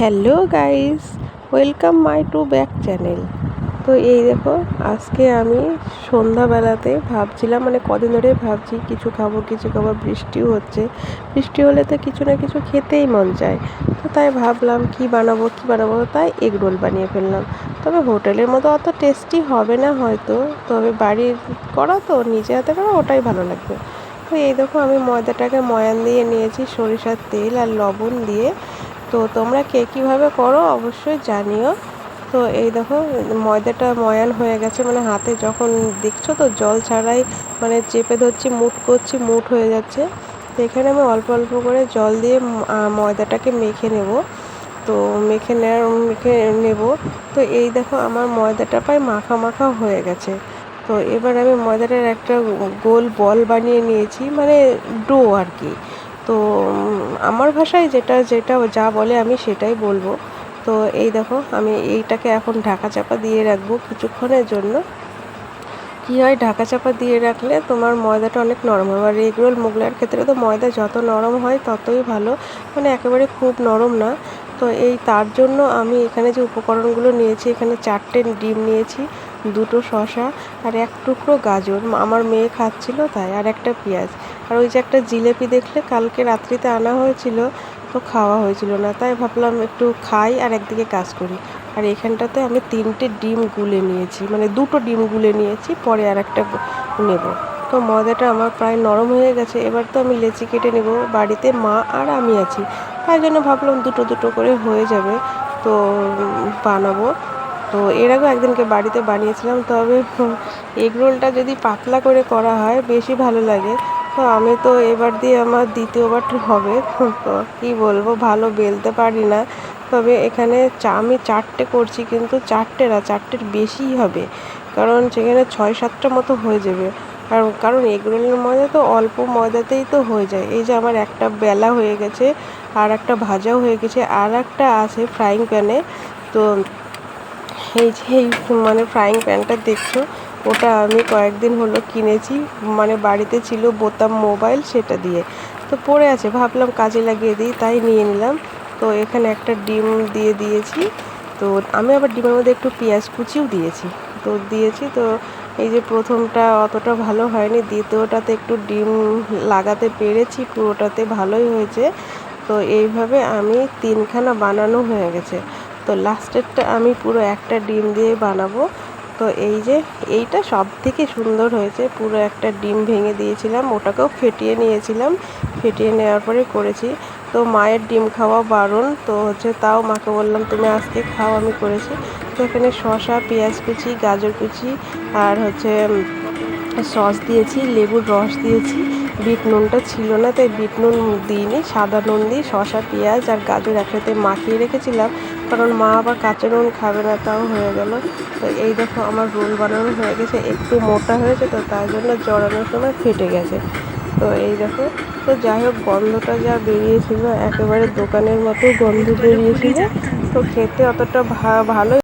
Hello guys, welcome my to back channel. তো এই দেখো, আজকে আমি সন্ধ্যাবেলাতে ভাবছিলাম মানে কদিন ধরে ভাবছি কিছু খাব কিছু খাব বৃষ্টিও হচ্ছে। বৃষ্টি হলে তো কিছু না কিছু খেতেই মন চায়। তো তাই ভাবলাম কি বানাবো কি বানাবো তাই এগ রোল বানিয়ে ফেললাম। তবে হোটেলের মতো অত টেস্টি হবে না হয়তো, তবে বাড়ির করা তো, নিজে হাতে করা, ওটাই ভালো লাগবে। তো এই দেখো, আমি ময়দাটাকে ময়ান দিয়ে নিয়েছি, সরিষার তেল আর লবণ দিয়ে। তো তোমরা কে কীভাবে করো অবশ্যই জানিও। তো এই দেখো, ময়দাটা ময়ান হয়ে গেছে মানে হাতে যখন দেখছ তো জল ছাড়াই মানে চেপে ধরছি, মুট করছি, মুট হয়ে যাচ্ছে। তো এখানে আমি অল্প অল্প করে জল দিয়ে ময়দাটাকে মেখে নেব। তো মেখে নেওয়ার, মেখে নেব। তো এই দেখো আমার ময়দাটা প্রায় মাখা মাখা হয়ে গেছে। তো এবার আমি ময়দাটার একটা গোল বল বানিয়ে নিয়েছি মানে ডো আর কি। তো, আমার ভাষায় যেটা যেটা যা বলে আমি সেটাই বলব। তো এই দেখো, আমি এইটাকে এখন ঢাকা চাপা দিয়ে রাখব কিছুক্ষণের জন্য। কী হয়, ঢাকা চাপা দিয়ে রাখলে তোমার ময়দাটা অনেক নরম হয়। আর এগ রোল মোগলাইয়ের ক্ষেত্রে তো ময়দা যত নরম হয় ততই ভালো। মানে একেবারে খুব নরম না। তো এই তার জন্য আমি এখানে যে উপকরণগুলো নিয়েছি, এখানে চারটে ডিম নিয়েছি, দুটো শশা আর এক টুকরো গাজর। আমার মেয়ে খাচ্ছিল তাই, আর একটা পেঁয়াজ। আর ওই যে একটা জিলেপি দেখলে কালকে রাত্রিতে আনা হয়েছিল, তো খাওয়া হয়েছিল না। তাই ভাবলাম একটু খাই আর একদিকে কাজ করি। আর এখানটাতে আমি তিনটে ডিম গুলে নিয়েছি মানে দুটো ডিম গুলে নিয়েছি, পরে আর একটা নেব। তো ময়দাটা আমার প্রায় নরম হয়ে গেছে, এবার তো আমি লেচি কেটে নেব। বাড়িতে মা আর আমি আছি, তাই জন্য ভাবলাম দুটো দুটো করে হয়ে যাবে, তো বানাবো। তো এর আগেও একদিনকে বাড়িতে বানিয়েছিলাম, তবে এগ রোলটা যদি পাতলা করে করা হয়, বেশি ভালো লাগে। তো আমি তো এবার দিয়ে আমার দ্বিতীয়বার হবে। তো কী বলব, ভালো বেলতে পারি না। তবে এখানে চা, আমি চারটে করছি কিন্তু চারটে না, চারটের বেশিই হবে। কারণ সেখানে ছয়, সাতটা মতো হয়ে যাবে। আর কারণ এগরোলের ময়দা তো অল্প ময়দাতেই তো হয়ে যায়। এই যে আমার একটা বেলা হয়ে গেছে, আর একটা ভাজাও হয়ে গেছে, আর একটা আছে ফ্রাইং প্যানে তো এই যে এই মানে ফ্রাইং প্যানটা দেখছ ওটা আমি কয়েকদিন হলো কিনেছি। মানে বাড়িতে ছিল বোতাম মোবাইল সেটা দিয়ে। তো পড়ে আছে, ভাবলাম কাজে লাগিয়ে দিই, তাই নিয়ে নিলাম। তো এখানে একটা ডিম দিয়ে দিয়েছি। তো আমি আবার ডিমের মধ্যে একটু পেঁয়াজ কুচিও দিয়েছি। তো দিয়েছি, তো এই যে প্রথমটা অতটা ভালো হয়নি, দ্বিতীয়টাতে একটু ডিম লাগাতে পেরেছি, পুরোটাতে ভালোই হয়েছে। তো এইভাবে আমি তিনখানা বানানো হয়ে গেছে। তো লাস্টেরটা আমি পুরো একটা ডিম দিয়ে বানাবো। তো এই যে, এইটা সব থেকে সুন্দর হয়েছে। পুরো একটা ডিম ভেঙে দিয়েছিলাম, ওটাকেও ফেটিয়ে নিয়েছিলাম। ফেটিয়ে নেওয়ার পরে করেছি। তো মায়ের ডিম খাওয়া বারণ, তো হচ্ছে তাও মাকে বললাম, তুমি আজকে খাও, আমি করেছি। তো এখানে শশা পেঁয়াজ কুচি, গাজর কুচি, আর হচ্ছে সস দিয়েছি, লেবুর রস দিয়েছি। বিট নুনটা ছিল না, তাই বিট নুন দিইনি। সাদা নুন দিয়ে শসা, পেঁয়াজ আর গাজর একসাথে মাখিয়ে রেখেছিলাম। কারণ মা আবার কাঁচা নুন খাবে না, তাও হয়ে গেল। তো এই দেখো আমার রোল বানানো হয়ে গেছে, একটু মোটা হয়েছে তো তার জন্য জড়ানোর সময় ফেটে গেছে। তো এই দেখো, তো যাই হোক, গন্ধটা যা বেরিয়েছিল, একেবারে দোকানের মতো গন্ধ বেরিয়েছিল। তো খেতে অতটা ভালো